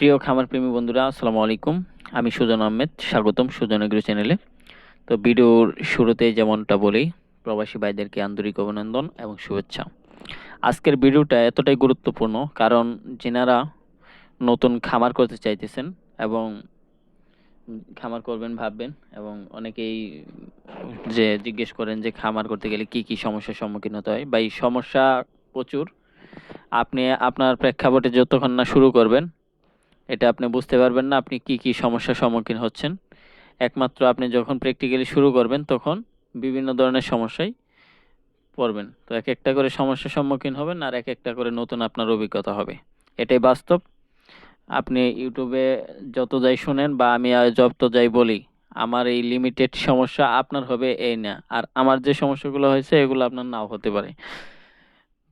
প্রিয় খামার প্রেমী বন্ধুরা, আসসালামু আলাইকুম। আমি সুজন আহমেদ, স্বাগতম সুজন এগ্রো চ্যানেলে। তো ভিডিওর শুরুতে যেমনটা বলি, প্রবাসী ভাইদেরকে আন্তরিক অভিনন্দন এবং শুভেচ্ছা। আজকের ভিডিওটা এতটাই গুরুত্বপূর্ণ, কারণ যেনারা নতুন খামার করতে চাইতেছেন এবং খামার করবেন, ভাববেন এবং অনেকেই যে জিজ্ঞেস করেন যে খামার করতে গেলে কি কি সমস্যার সম্মুখীন হতে হয় বা এই সমস্যা প্রচুর। আপনি আপনার প্রেক্ষাপটে যতক্ষণ না শুরু করবেন এটা আপনি বুঝতে পারবেন না আপনি কি কি সমস্যার সম্মুখীন হচ্ছেন। একমাত্র আপনি যখন প্র্যাকটিক্যালি শুরু করবেন তখন বিভিন্ন ধরনের সমস্যায় পড়বেন। তো এক একটা করে সমস্যার সম্মুখীন হবেন আর এক একটা করে নতুন আপনার অভিজ্ঞতা হবে। এটাই বাস্তব। আপনি ইউটিউবে যত যাই শুনেন বা আমি যত যাই বলি, আমার এই লিমিটেড সমস্যা আপনার হবে এই না। আর আমার যে সমস্যাগুলো হয়েছে এগুলো আপনার নাও হতে পারে।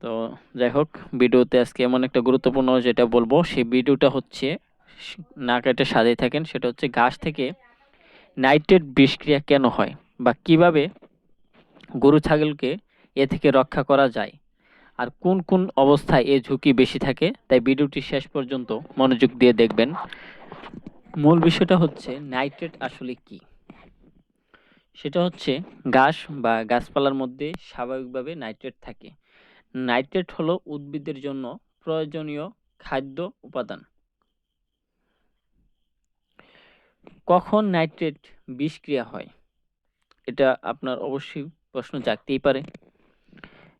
তো যাই হোক, ভিডিওতে আজকে এমন একটা গুরুত্বপূর্ণ যেটা বলব, সেই ভিডিওটা হচ্ছে না কেটে সাজাই থাকেন, সেটা হচ্ছে গাছ থেকে নাইট্রেট বিষক্রিয়া কেন হয় বা কীভাবে গরু ছাগলকে এ থেকে রক্ষা করা যায়? আর কোন কোন অবস্থায় এ ঝুঁকি বেশি থাকে? তাই ভিডিওটি শেষ পর্যন্ত মনোযোগ দিয়ে দেখবেন। মূল বিষয়টা হচ্ছে নাইট্রেট আসলে কি? সেটা হচ্ছে ঘাস বা গাছপালার মধ্যে স্বাভাবিকভাবে নাইট্রেট থাকে। নাইট্রেট হলো উদ্ভিদের জন্য প্রয়োজনীয় খাদ্য উপাদান। কখন নাইট্রেট বিষক্রিয়া হয়? এটা আপনার অবশ্যই প্রশ্ন জাগতেই পারে।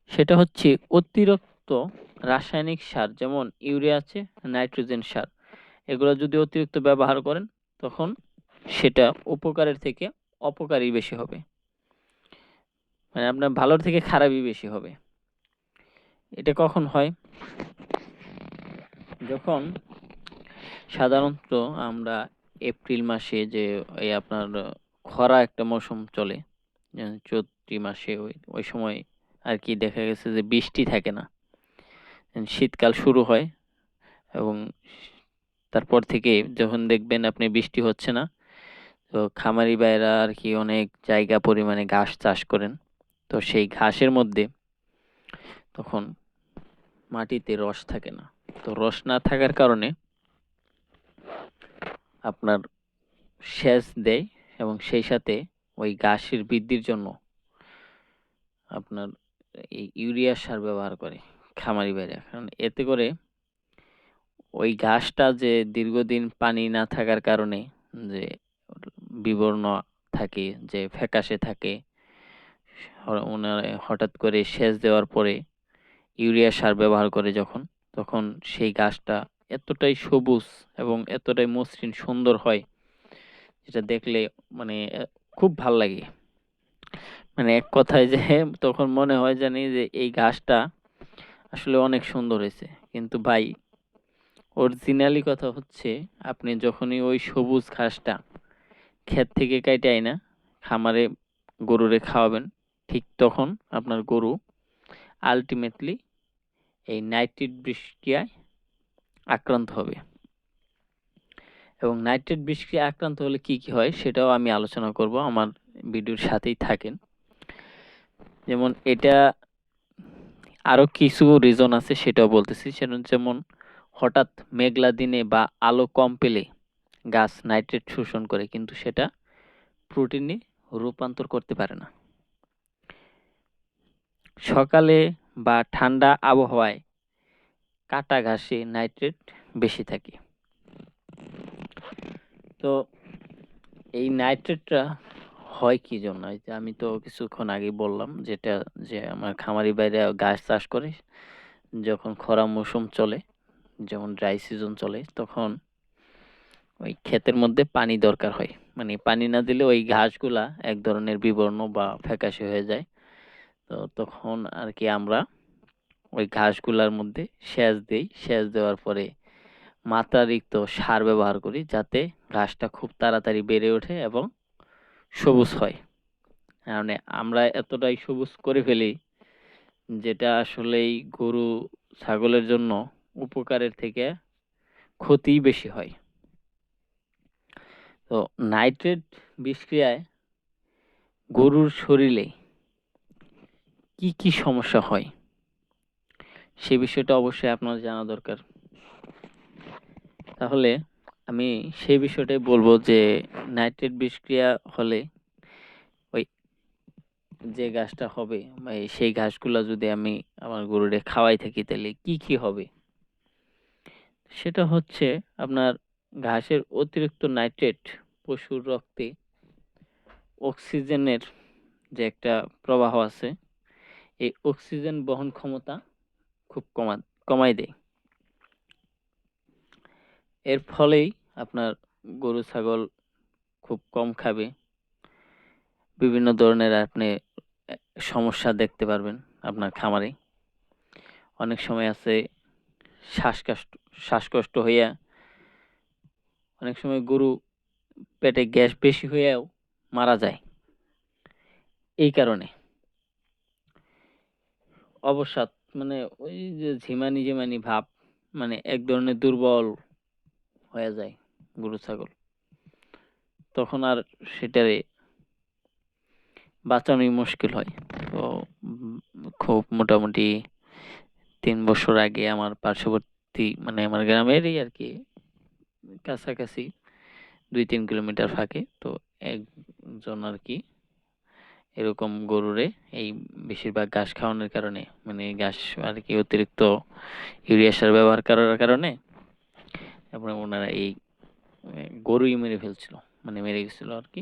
সেটা হচ্ছে অতিরিক্ত রাসায়নিক সার, যেমন ইউরিয়া আছে, নাইট্রোজেন সার, এগুলো যদি অতিরিক্ত ব্যবহার করেন, তখন সেটা উপকারের থেকে অপকারই বেশি হবে। মানে আপনার ভালোর থেকে খারাপই বেশি হবে। এটা কখন হয়? যখন সাধারণত আমরা এপ্রিল মাসে যে এই আপনার খরা একটা মৌসুম চলে চৈত্রি মাসে ওই ওই সময় আর কি দেখা গেছে যে বৃষ্টি থাকে না। শীতকাল শুরু হয় এবং তারপর থেকে যখন দেখবেন আপনি বৃষ্টি হচ্ছে না, তো খামারি ভাইরা আর কি অনেক জায়গা পরিমাণে ঘাস চাষ করেন। তো সেই ঘাসের মধ্যে তখন মাটিতে রস থাকে না। তো রস না থাকার কারণে আপনার সেচ দেয় এবং সেই সাথে ওই গাছের বৃদ্ধির জন্য আপনার এই ইউরিয়া সার ব্যবহার করে খামারি ভাইরা। কারণ এতে করে ওই ঘাসটা যে দীর্ঘদিন পানি না থাকার কারণে যে বিবর্ণ থাকে, যে ফ্যাকাশে থাকে হঠাৎ করে সেচ দেওয়ার পরে ইউরিয়া সার ব্যবহার করে যখন, তখন সেই গাছটা এতটাই সবুজ এবং এতটাই মসৃণ সুন্দর হয়, যেটা দেখলে মানে খুব ভালো লাগে। মানে এক কথায় যে, তখন মনে হয় জানি যে, এই গাছটা আসলে অনেক সুন্দর হয়েছে। কিন্তু ভাই অরিজিনালি কথা হচ্ছে, আপনি যখনই ওই সবুজ ঘাসটা ক্ষেত থেকে কেটে না খামারে গরুরে খাওয়াবেন, ঠিক তখন আপনার গরু আলটিমেটলি এই নাইট্রেট বিষক্রিয়ায় আক্রান্ত হবে। এবং নাইট্রেট বিষক্রিয়া আক্রান্ত হলে কি কি হয় সেটাও আমি আলোচনা করব, আমার ভিডিওর সাথেই থাকেন। যেমন এটা আরও কিছু রিজন আছে সেটাও বলতেছি, সেটা যেমন হঠাৎ মেঘলা দিনে বা আলো কম পেলে গাছ নাইট্রেট শোষণ করে, কিন্তু সেটা প্রোটিনে রূপান্তর করতে পারে না। সকালে বা ঠান্ডা আবহাওয়ায় কাটা ঘাসে নাইট্রেট বেশি থাকে। তো এই নাইট্রেটটা হয় কি জন্য? যে আমি তো কিছুক্ষণ আগে বললাম যেটা যে আমার খামারি বাইরে গাছ চাষ করে, যখন খরা মৌসুম চলে, যেমন ড্রাই সিজন চলে, তখন ওই ক্ষেতের মধ্যে পানি দরকার হয়। মানে পানি না দিলে ওই ঘাসগুলা এক ধরনের বিবর্ণ বা ফ্যাকাশে হয়ে যায়। তো তখন আর কি আমরা ওই ঘাসগুলার মধ্যে সেচ দিই। সেচ দেওয়ার পরে মাত্রাতিরিক্ত সার ব্যবহার করি যাতে ঘাসটা খুব তাড়াতাড়ি বেড়ে ওঠে এবং সবুজ হয়। মানে আমরা এতটাই সবুজ করে ফেলি যেটা আসলেই গরু, ছাগলের জন্য উপকারের থেকে ক্ষতিই বেশি হয়। তো নাইট্রেট বিষক্রিয়ায় গরুর শরীরে কি কি সমস্যা হয়? সে বিষয়টা অবশ্যই আপনার জানা দরকার। তাহলে আমি সেই বিষয়টাই বলব যে নাইট্রেট বিষক্রিয়া হলে ওই যে ঘাসটা হবে সেই ঘাসগুলা যদি আমি আমার গরুরে খাওয়াই থাকি তাহলে কি কি হবে? সেটা হচ্ছে আপনার ঘাসের অতিরিক্ত নাইট্রেট পশুর রক্তে অক্সিজেনের যে একটা প্রবাহ আছে, এই অক্সিজেন বহন ক্ষমতা খুব কমা, কমাই দেয়। এর ফলেই আপনার গরু, ছাগল খুব কম খাবে। বিভিন্ন ধরনের আপনি সমস্যা দেখতে পারবেন আপনার খামারে। অনেক সময় আছে শ্বাসকষ্ট শ্বাসকষ্ট হইয়া অনেক সময় গরু পেটে গ্যাস বেশি হইয়াও মারা যায়। এই কারণে অবসাদ মানে ওই যে ঝিমানি ঝিমানি ভাব মানে এক ধরনের দুর্বল হয়ে যায় গরু, ছাগল। তখন আর সেটারে বাঁচানোই মুশকিল হয়। তো খুব মোটামুটি তিন বছর আগে আমার পার্শ্ববর্তী মানে আমার গ্রামেরই আর কি, কাছাকাছি দুই তিন কিলোমিটার ফাঁকে, তো একজন আর কি এরকম গরুরে এই বেশিরভাগ ঘাস খাওয়ানোর কারণে মানে ঘাস আর কি অতিরিক্ত ইউরিয়া সার ব্যবহার করার কারণে তারপরে ওনারা এই গরুই মেরে ফেলছিল মানে মেরে গেছিল আর কি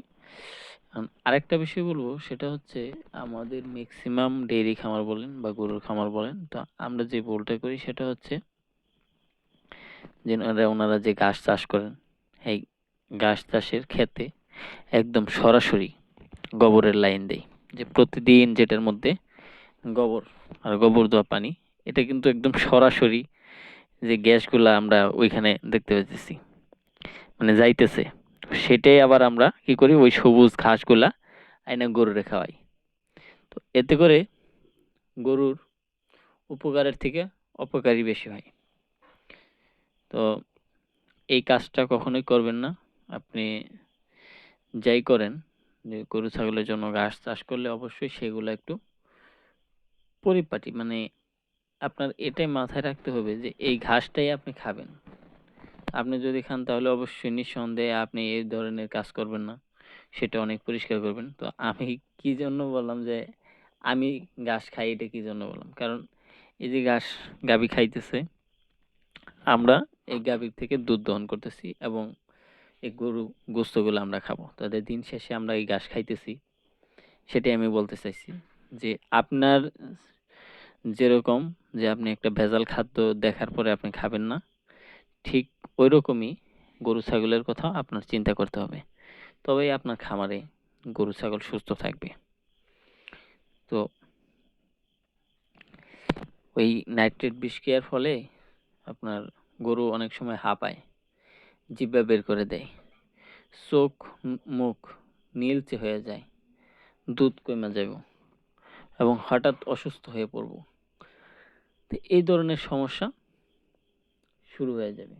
আরেকটা বিষয় বলব, সেটা হচ্ছে আমাদের ম্যাক্সিমাম ডেইরি খামার বলেন বা গরুর খামার বলেন, তো আমরা যে ভুলটা করি সেটা হচ্ছে যে ওনারা যে ঘাস চাষ করেন, এই ঘাস চাষের ক্ষেতে একদম সরাসরি গোবরের লাইন দেয় যে প্রতিদিন যেটার মধ্যে গোবর আর গোবর দেওয়া পানি, এটা কিন্তু একদম সরাসরি যে গ্যাসগুলা আমরা ওইখানে দেখতে পাচ্ছি মানে যাইতেছে, সেটাই আবার আমরা কি করি, ওই সবুজ ঘাসগুলা আইনা গরুরে খাওয়াই। তো এতে করে গরুর উপকারের থেকে অপকারই বেশি হয়। তো এই কাজটা কখনোই করবেন না, আপনি যাই করেন গরু, ছাগলের জন্য ঘাস চাষ করলে অবশ্যই সেগুলো একটু পরিপাটি মানে আপনার এটাই মাথায় রাখতে হবে যে এই ঘাসটাই আপনি খাবেন। আপনি যদি খান তাহলে অবশ্যই নিঃসন্দেহে আপনি এই ধরনের কাজ করবেন না, সেটা অনেক পরিষ্কার করবেন। তো আমি কি জন্য বললাম যে আমি ঘাস খাই, এটা কি জন্য বললাম? কারণ এই যে ঘাস গাভী খাইতেছে, আমরা এই গাভীর থেকে দুধ দহন করতেছি এবং এই গরু গোস্তগুলো আমরা খাব। তাদের দিন শেষে আমরা এই ঘাস খাইতেছি। সেটাই আমি বলতে চাইছি যে আপনার যেরকম যে আপনি একটা ভেজাল খাদ্য দেখার পরে আপনি খাবেন না, ঠিক ওই রকমই গরু ছাগলের কথা আপনার চিন্তা করতে হবে। তবেই আপনার খামারে গরু ছাগল সুস্থ থাকবে। তো ওই নাইট্রেট বিষ খেয়ার ফলে আপনার গরু অনেক সময় হাঁপায়। জিব্বা বের করে দেয়। চোখ মুখ নীলচে হয়ে যায়। দুধ কমে যাব এবং হঠাৎ অসুস্থ হয়ে পড়ব। তো এই ধরনের সমস্যা শুরু হয়ে যাবে।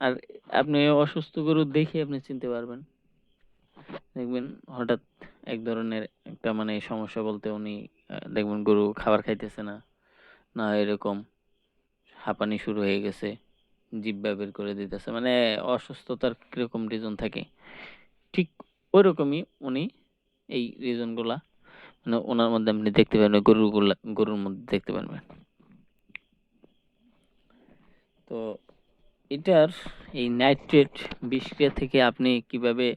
আর আপনি অসুস্থ গরু দেখে আপনি চিনতে পারবেন। দেখবেন হঠাৎ এক ধরনের একটা মানে সমস্যা বলতে উনি দেখবেন গরু খাবার খাইতেছে না। না এরকম হাঁপানি শুরু হয়ে গেছে। জিব্বা বের করে দিতেছে। মানে অসুস্থতার কীরকম রিজন থাকে? ঠিক ওই রকমই উনি এই রিজনগুলা মানে ওনার মধ্যে আপনি দেখতে পারবেন গরুগুলা গরুর মধ্যে দেখতে পারবেন। তো এটার এই নাইট্রেট বিষক্রিয়া থেকে আপনি কীভাবে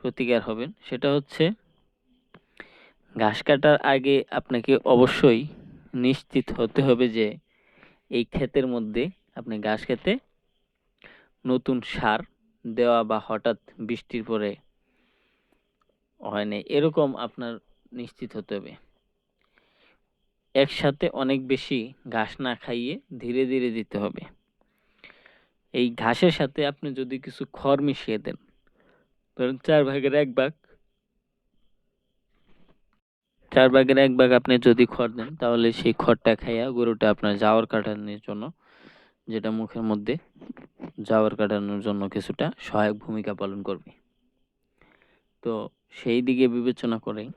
প্রতিকার হবেন, সেটা হচ্ছে ঘাস কাটার আগে আপনাকে অবশ্যই নিশ্চিত হতে হবে যে এই ক্ষেতের মধ্যে আপনি ঘাস খেতে নতুন সার দেওয়া বা হঠাৎ বৃষ্টির পরে হয়নি, এরকম আপনার নিশ্চিত হতে হবে। একসাথে অনেক বেশি ঘাস না খাইয়ে ধীরে ধীরে দিতে হবে। এই ঘাসের সাথে আপনি যদি কিছু খড় মিশিয়ে দেন, ধরুন চার ভাগের এক ভাগ, চার ভাগের এক ভাগ আপনি যদি খড় দেন, তাহলে সেই খড়টা খাইয়া গরুটা আপনার জাওয়ার কাটানোর জন্য যেটা মুখের মধ্যে জাওয়ার কাটানোর জন্য কিছুটা সহায়ক ভূমিকা পালন করবে। তো সেই দিকে বিবেচনা করে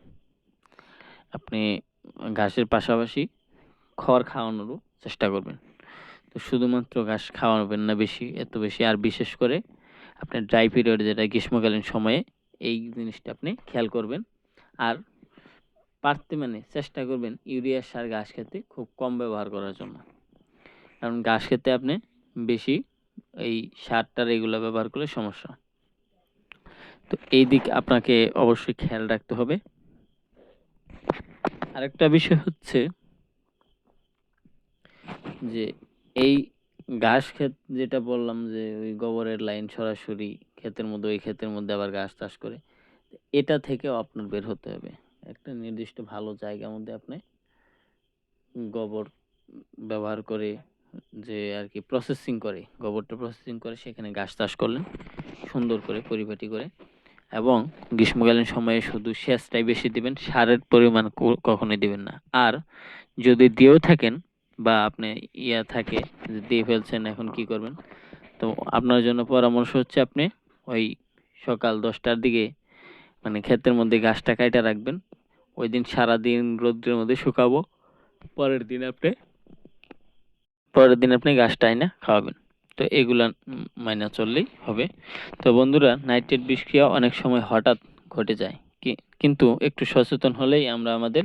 আপনি ঘাসের পাশাপাশি খড় খাওয়ানোরও চেষ্টা করবেন। তো শুধুমাত্র ঘাস খাওয়াবেন না বেশি, এত বেশি। আর বিশেষ করে আপনার ড্রাই পিরিয়ড যেটা গ্রীষ্মকালীন সময়ে, এই জিনিসটা আপনি খেয়াল করবেন। আর পারতে মানে চেষ্টা করবেন ইউরিয়া সার ঘাস খেতে খুব কম ব্যবহার করার জন্য। কারণ ঘাস খেতে আপনি বেশি এই সারটা রেগুলার ব্যবহার করলে সমস্যা তো এই দিক আপনাকে অবশ্যই খেয়াল রাখতে হবে। আরেকটা বিষয় হচ্ছে যে এই ঘাস ক্ষেত যেটা বললাম যে ওই গোবরের লাইন সরাসরি ক্ষেতের মধ্যে, ওই ক্ষেতের মধ্যে আবার ঘাস চাষ করে, এটা থেকেও আপনার বের হতে হবে। একটা নির্দিষ্ট ভালো জায়গার মধ্যে আপনি গোবর ব্যবহার করে যে আর কি প্রসেসিং করে, গোবরটা প্রসেসিং করে, সেখানে গাছ চাষ করলেন, সুন্দর করে পরিপাটি করে এবং গ্রীষ্মকালীন সময়ে শুধু সেচটাই বেশি দিবেন, সারের পরিমাণ কখনোই দিবেন না। আর যদি দিয়েও থাকেন বা আপনি ইয়া থাকে যে দিয়ে ফেলছেন, এখন কি করবেন? তো আপনার জন্য পরামর্শ হচ্ছে আপনি ওই সকাল দশটার দিকে মানে ক্ষেতের মধ্যে গাছটা কাইটা রাখবেন, ওই দিন সারাদিন রৌদ্রের মধ্যে শুকাবো, পরের দিন আপনি পরের দিন আপনি ঘাসটা আইনা খাওয়াবেন। তো এগুলা মাইনা চললেই হবে। তো বন্ধুরা, নাইট্রেট বিষক্রিয়া অনেক সময় হঠাৎ ঘটে যায়। কি- কিন্তু একটু সচেতন হলেই আমরা আমাদের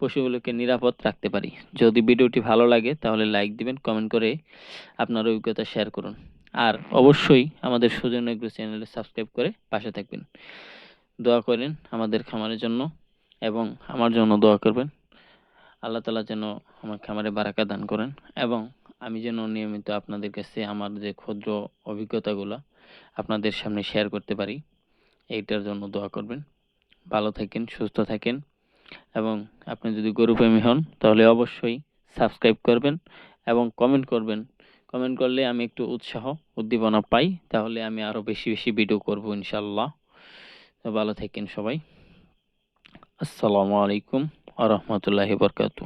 পশুগুলোকে নিরাপদ রাখতে পারি। যদি ভিডিওটি ভালো লাগে, তাহলে লাইক দিবেন, কমেন্ট করে আপনার অভিজ্ঞতা শেয়ার করুন। আর অবশ্যই আমাদের সুজন এগ্রো চ্যানেলে সাবস্ক্রাইব করে পাশে থাকবেন। দোয়া করেন আমাদের খামারের জন্য এবং আমার জন্য দোয়া করবেন। আল্লাহ তালা যেন আমার খামারে বারাকা দান করেন এবং আমি যেন নিয়মিত আপনাদের কাছে আমার যে ক্ষুদ্র অভিজ্ঞতাগুলো আপনাদের সামনে শেয়ার করতে পারি, এইটার জন্য দোয়া করবেন। ভালো থাকেন, সুস্থ থাকেন এবং আপনি যদি গরুপ্রেমী হন, তাহলে অবশ্যই সাবস্ক্রাইব করবেন এবং কমেন্ট করবেন। কমেন্ট করলে আমি একটু উৎসাহ, উদ্দীপনা পাই, তাহলে আমি আরও বেশি বেশি ভিডিও করব ইনশাল্লাহ ভালো থাকেন সবাই। আসসালামু আলাইকুম আ রহমতুল্লাহি বরকাতু